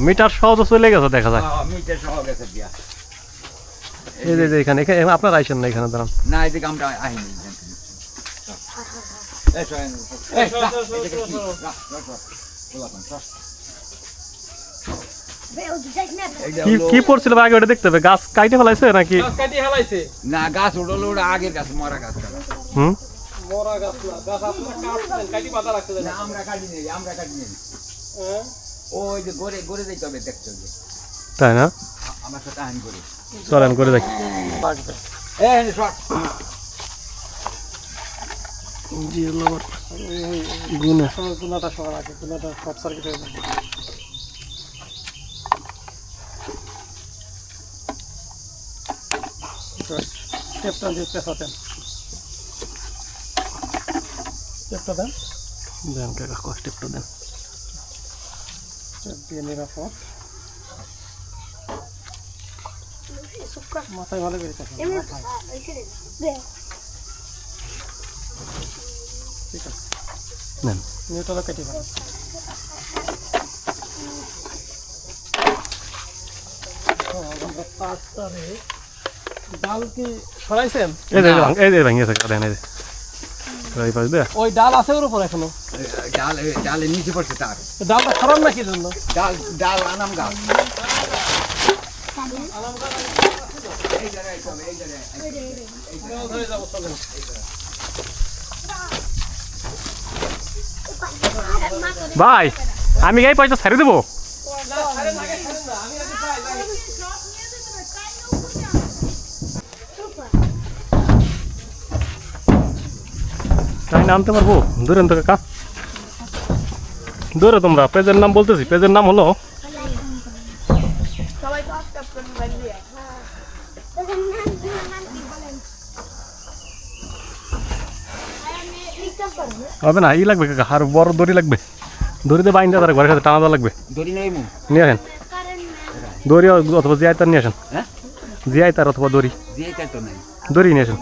Metre সহজ চলে গেছে দেখা যায় মিটার সহ গেছে দিয়া এই যে- এখানে এখানে আপনার আইসেন না এখানে দাঁড়ান না এদিকে আমরা যা, কি? কি পড়ছিল আগে ওটা দেখতে হবে গাছ কাইটে ফেলাইছে নাকি গাছ না গাছ উঠল ওটা আগের গাছ মরা গাছ হুম মরা গাছ না গাছ আপনারা কাটছেন কাটি পাতা রাখতে না আমরা কাটি নেই আমরা কাটি নেই হ্যাঁ ওই যে গড়ে গড়ে যাইতে হবে দেখতে হবে তাই না? আমার সাথে আইন করে। চলেন করে দেখি। সবার আগে শর্ট সার্কিট হয়ে যাবে। দিয়ে দেন। দেন কাকা কষ্ট একটু দেন। দিয়ে নিরাপদ মাথায় ভালো ঠিক আছে। কেটে ডাল কি সরাইছেন? এই যে এই যে ভাঙিয়েছে এই যে। এই পাশ দিয়ে ওই ডাল আছে ওর উপর এখনও। ডাল ডালের নিচে পড়ছে তার। ডালটা খারাপ নাকি জন্য? ডাল ডাল আনাম গাছ। ভাই আমি এই পয়সা ছাড়ি দেবো? তাই নামতে পারব? ধরেন তো কাকা। ধরে তোমরা পেজের নাম বলতেছি পেজের নাম হলো হবে না ই লাগবে কাকা আর বড় দড়ি লাগবে। দড়িতে বাইন্দা তার ঘরের সাথে টানা দেওয়া লাগবে। নিয়ে আসেন। দড়ি অথবা জিআই তার নিয়ে আসেন। জিয়াই তার অথবা দড়ি। দড়ি নিয়ে আসেন।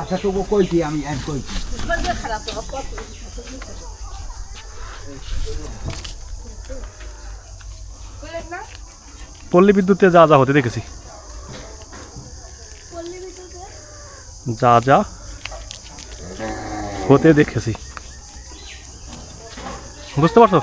আচ্ছা তবু কইছি আমি এক কইছি। পল্লী বিদ্যুতে যা যা হতে দেখেছি। যা যা হতে দেখেছি। বুঝতে পারছ?